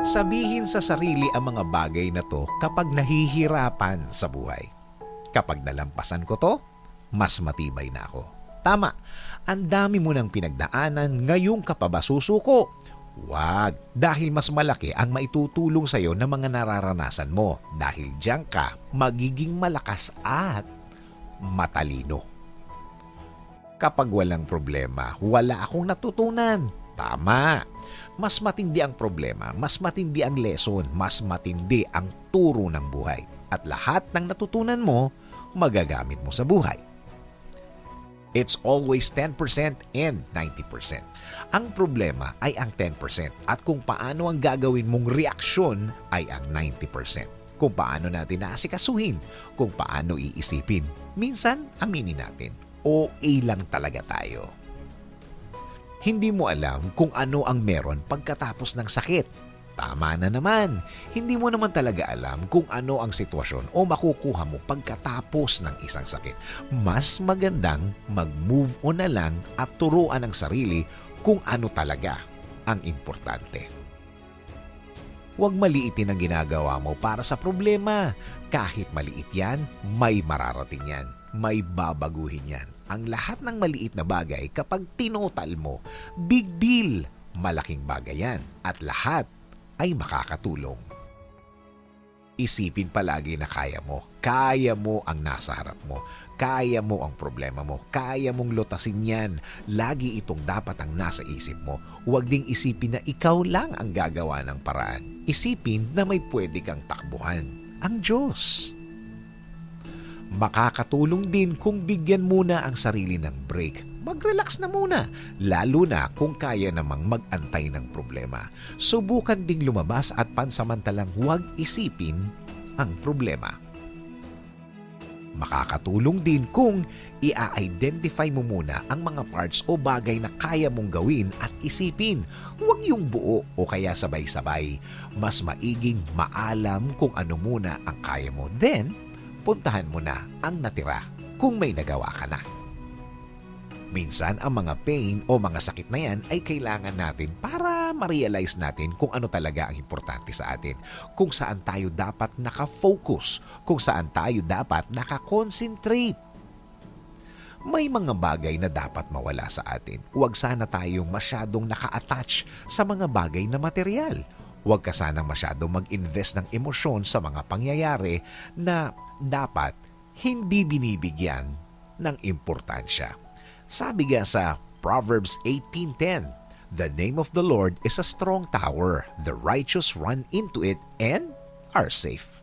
Sabihin sa sarili ang mga bagay na to kapag nahihirapan sa buhay. Kapag nalampasan ko to, mas matibay na ako. Tama, ang dami mo ng pinagdaanan, ngayong ka pa ba susuko? Wag, dahil mas malaki ang maitutulong sa'yo ng mga nararanasan mo. Dahil diyan ka magiging malakas at matalino. Kapag walang problema, wala akong natutunan. Tama. Mas matindi ang problema, mas matindi ang lesson, mas matindi ang turo ng buhay. At lahat ng natutunan mo, magagamit mo sa buhay. It's always 10% and 90%. Ang problema ay ang 10% at kung paano ang gagawin mong reaksyon ay ang 90%. Kung paano natin naasikasuhin, kung paano iisipin. Minsan, aminin natin, OA lang talaga tayo. Hindi mo alam kung ano ang meron pagkatapos ng sakit. Tama na naman. Hindi mo naman talaga alam kung ano ang sitwasyon o makukuha mo pagkatapos ng isang sakit. Mas magandang mag-move on na lang at turuan ang sarili kung ano talaga ang importante. Huwag maliitin ang ginagawa mo para sa problema. Kahit maliit yan, may mararating yan. May babaguhin yan. Ang lahat ng maliit na bagay kapag tinotal mo, big deal. Malaking bagay yan. At lahat ay makakatulong. Isipin palagi na kaya mo. Kaya mo ang nasa harap mo. Kaya mo ang problema mo. Kaya mong lutasin yan. Lagi itong dapat ang nasa isip mo. Huwag ding isipin na ikaw lang ang gagawa ng paraan. Isipin na may pwede kang takbuhan. Ang Diyos. Makakatulong din kung bigyan muna ang sarili ng break. Mag-relax na muna, lalo na kung kaya namang mag-antay ng problema. Subukan ding lumabas at pansamantalang huwag isipin ang problema. Makakatulong din kung i-identify mo muna ang mga parts o bagay na kaya mong gawin at isipin. Huwag yung buo o kaya sabay-sabay. Mas maiging maalam kung ano muna ang kaya mo. Then, puntahan mo na ang natira kung may nagawa ka na. Minsan, ang mga pain o mga sakit na yan ay kailangan natin para ma-realize natin kung ano talaga ang importante sa atin, kung saan tayo dapat nakafocus, kung saan tayo dapat nakakonsentrate. May mga bagay na dapat mawala sa atin. Huwag sana tayong masyadong naka-attach sa mga bagay na material. Huwag ka sanang masyadong mag-invest ng emosyon sa mga pangyayari na dapat hindi binibigyan ng importansya. Sabi nga sa Proverbs 18.10, The name of the Lord is a strong tower. The righteous run into it and are safe.